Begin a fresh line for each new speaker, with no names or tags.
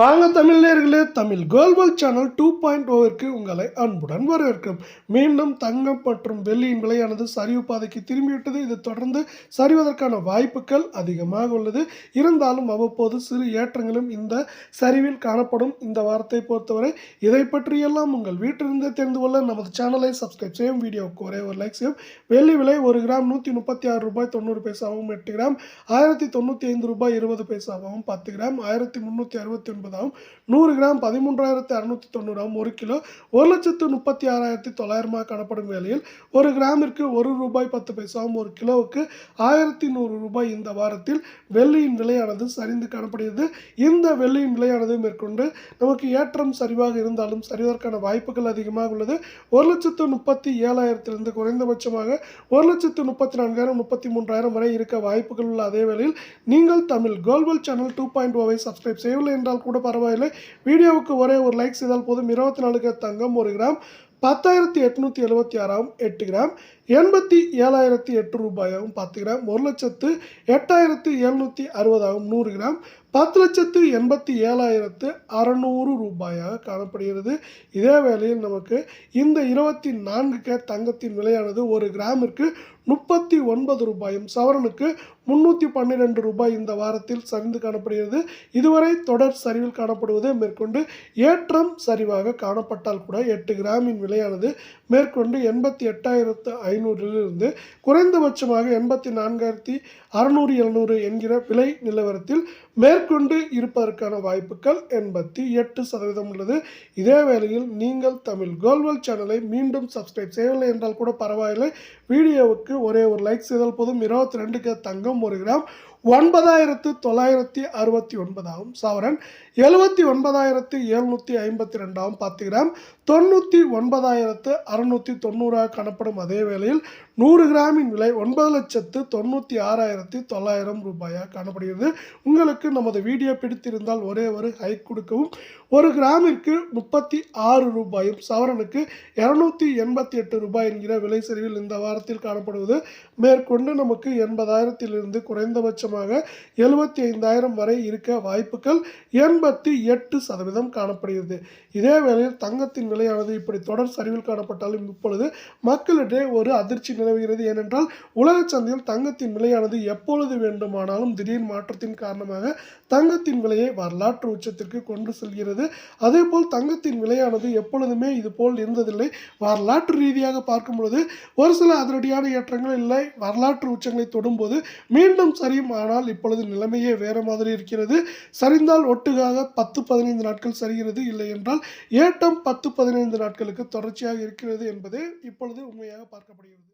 வாங்க தமிழர்களே தமிழ் கோல்வல் சேனல் டூ பாயிண்ட் ஓவிற்கு உங்களை அன்புடன் வரவேற்கும். மீண்டும் தங்கம் மற்றும் வெள்ளியின் விலையானது சரிவு பாதைக்கு திரும்பிவிட்டது. இது தொடர்ந்து சரிவதற்கான வாய்ப்புகள் அதிகமாக உள்ளது. இருந்தாலும் அவ்வப்போது சிறு ஏற்றங்களும் இந்த சரிவில் காணப்படும். இந்த வாரத்தை பொறுத்தவரை இதை பற்றியெல்லாம் உங்கள் வீட்டிலிருந்தே தெரிந்து கொள்ள நமது சேனலை சப்ஸ்கிரைப் செய்யும் வீடியோவுக்கு ஒரே ஒரு லைக் செய்யும். வெள்ளி விலை ஒரு கிராம் நூற்றி முப்பத்தி ஆறு ரூபாய் தொண்ணூறு பைசாவும் எட்டு கிராம் ஆயிரத்தி தொண்ணூற்றி ஐந்து ரூபாய் இருபது பைசாவும் பத்து கிராம் ஆயிரத்தி முந்நூற்றி அறுபத்தி ஒன்பதாகவும் நூறு கிராம் பதிமூன்றாயிரத்தி அறுநூற்றி தொண்ணூறாகவும் ஒரு கிலோ ஒரு லட்சத்து முப்பத்தி ஆறாயிரத்தி தொள்ளாயிரமாக காணப்படும் வேளையில் ஒரு கிராமிற்கு ஒரு ரூபாய் பத்து பைசாவும் ஒரு கிலோவுக்கு ஆயிரத்தி நூறு ரூபாய் இந்த வாரத்தில் வெள்ளியின் விலையானது சரிந்து காணப்படுகிறது. இந்த வெள்ளியின் விலையானது மேற்கொண்டு நமக்கு ஏற்றம் சரிவாக இருந்தாலும் சரிவதற்கான வாய்ப்புகள் அதிகமாக உள்ளது. ஒரு லட்சத்து முப்பத்தி ஏழாயிரத்திலிருந்து குறைந்தபட்சமாக ஒரு லட்சத்து முப்பத்தி நான்காயிரம் முப்பத்தி மூன்றாயிரம் வரை இருக்க வாய்ப்புகள் உள்ள அதே வேளையில் நீங்கள் தமிழ் கோல்வல் சேனல் டூ பாயிண்ட் ஓவை சப்ஸ்கிரைப் செய்யவில்லை என்றால் கூட பரவாயில்லை. வீடியோவுக்கு ஒரே ஒரு லைக் செய்தால் போதும். இருபத்தி நாலு கிராம் தங்கம் ஒரு கிராம் பத்தாயிரத்தி எட்நூற்றி எழுபத்தி ஆறாம் எட்டு கிராம் எண்பத்தி ஏழாயிரத்தி எட்டு ரூபாயாகவும் பத்து கிராம் ஒரு லட்சத்து எட்டாயிரத்து எழுநூற்றி அறுபதாகவும் நூறு கிராம் பத்து லட்சத்து எண்பத்தி ஏழாயிரத்து அறநூறு ரூபாயாக காணப்படுகிறது. இதே வேளையில் நமக்கு இந்த இருபத்தி நான்கு கே தங்கத்தின் விலையானது ஒரு கிராமிற்கு முப்பத்தி ஒன்பது ரூபாயும் சவரனுக்கு முன்னூற்றி பன்னிரெண்டு ரூபாய் இந்த வாரத்தில் சரிந்து காணப்படுகிறது. இதுவரை தொடர் சரிவில் காணப்படுவது மேற்கொண்டு ஏற்றம் சரிவாக காணப்பட்டால் கூட எட்டு கிராமின் விலையானது மேற்கொண்டு எண்பத்தி எட்டாயிரத்து ஐநூறிலிருந்து குறைந்தபட்சமாக எண்பத்தி நான்காயிரத்தி அறுநூறு எழுநூறு என்கிற விலை நிலவரத்தில் மேற்கொண்டு இருப்பதற்கான வாய்ப்புகள் எண்பத்தி எட்டு சதவீதம் உள்ளது. இதே வேளையில் நீங்கள் தமிழ் கோல்வல் சேனலை மீண்டும் சப்ஸ்கிரைப் செய்யவில்லை என்றால் கூட பரவாயில்லை. வீடியோவுக்கு ஒரே ஒரு லைக் செய்தால் போதும். இருபத்தி ரெண்டுக்கு தங்கம் ஒரு கிராம். ஒன்பதாயிரத்து தொள்ளாயிரத்தி அறுபத்தி ஒன்பதாகும் சவரன் எழுபத்தி ஒன்பதாயிரத்து எழுநூற்றி ஐம்பத்தி ரெண்டாகவும் பத்து கிராம் தொண்ணூற்றி ஒன்பதாயிரத்து அறுநூற்றி தொண்ணூறாக காணப்படும் அதே வேளையில் நூறு கிராமின் விலை ஒன்பது லட்சத்து தொண்ணூற்றி ஆறாயிரத்தி தொள்ளாயிரம் ரூபாயாக காணப்படுகிறது. உங்களுக்கு நமது வீடியோ பிடித்திருந்தால் ஒரே ஒரு ஹைக் கொடுக்கவும் ஒரு கிராமிற்கு முப்பத்தி ஆறு ரூபாயும் சவரனுக்கு இரநூத்தி எண்பத்தி எட்டு ரூபாய் என்கிற விலை சரிவில் இந்த வாரத்தில் காணப்படுவது. மேற்கொண்டு நமக்கு எண்பதாயிரத்திலிருந்து குறைந்தபட்சமாக எழுபத்தி ஐந்தாயிரம் வரை இருக்க வாய்ப்புகள் எண்பத்தி எட்டு சதவீதம் காணப்படுகிறது. இதே வேளையில் தங்கத்தின் விலையானது இப்படி தொடர் சரிவில் காணப்பட்டாலும் இப்பொழுது மக்களிடையே ஒரு அதிர்ச்சி நிலவுகிறது. ஏனென்றால் உலக சந்தையில் தங்கத்தின் விலையானது எப்பொழுது வேண்டுமானாலும் திடீர் மாற்றத்தின் காரணமாக தங்கத்தின் விலையை வரலாற்று உச்சத்திற்கு கொண்டு செல்கிறது. அதேபோல் தங்கத்தின் விலையானது எப்பொழுதுமே இது போல் இருந்ததில்லை. வரலாற்று ரீதியாக பார்க்கும் பொழுது ஒரு சில அதிரடியான ஏற்றங்கள் இல்லை. வரலாற்று உச்சங்களை தொடும்போது மீண்டும் சரியும் ஆனால் இப்பொழுது நிலைமையே வேறு மாதிரி இருக்கிறது. சரிந்தால் ஒட்டுக்காக பத்து பதினைந்து நாட்கள் சரிகிறது இல்லை என்றால் ஏட்டம் பத்து பதினைந்து நாட்களுக்கு தொடர்ச்சியாக இருக்கிறது என்பதே இப்பொழுது உண்மையாக பார்க்கப்படுகிறது.